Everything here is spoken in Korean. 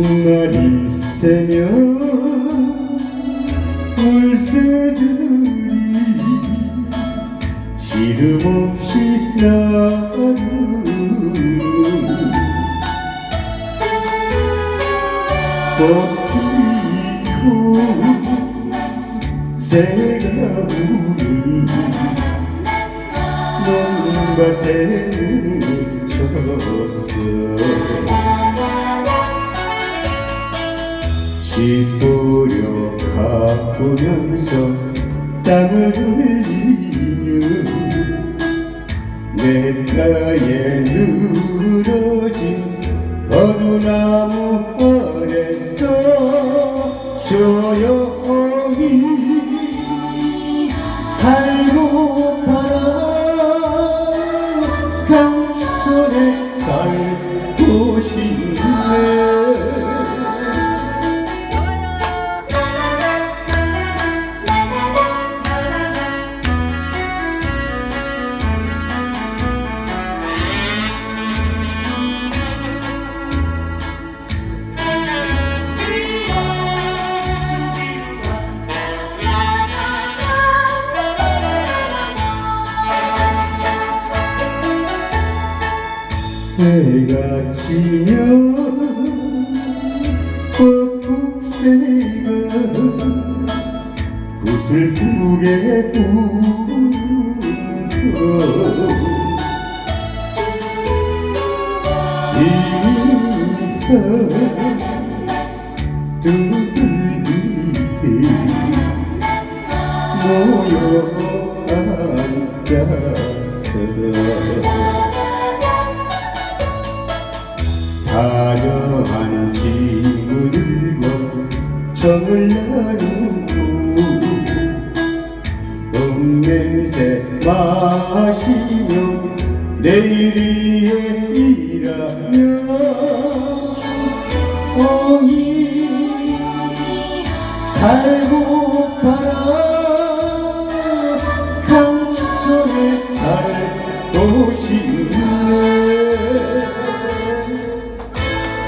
날이 새면 물새들이 시름 없이 나를 꽃피고 새가 우는 농밭에 묻혔어 씨 뿌려 가꾸면서 땅을 흘리며 내가에 늘어진 어두나무 아래서 조용 해가 지면 벚꽃새가 구슬프게 울어 이가 두들 밑에 모여 앉았어 다정한 친구들과 정을 나누고 음냄새 마시며 내일 위해 일하며 어이 살고파라. 강천에 살고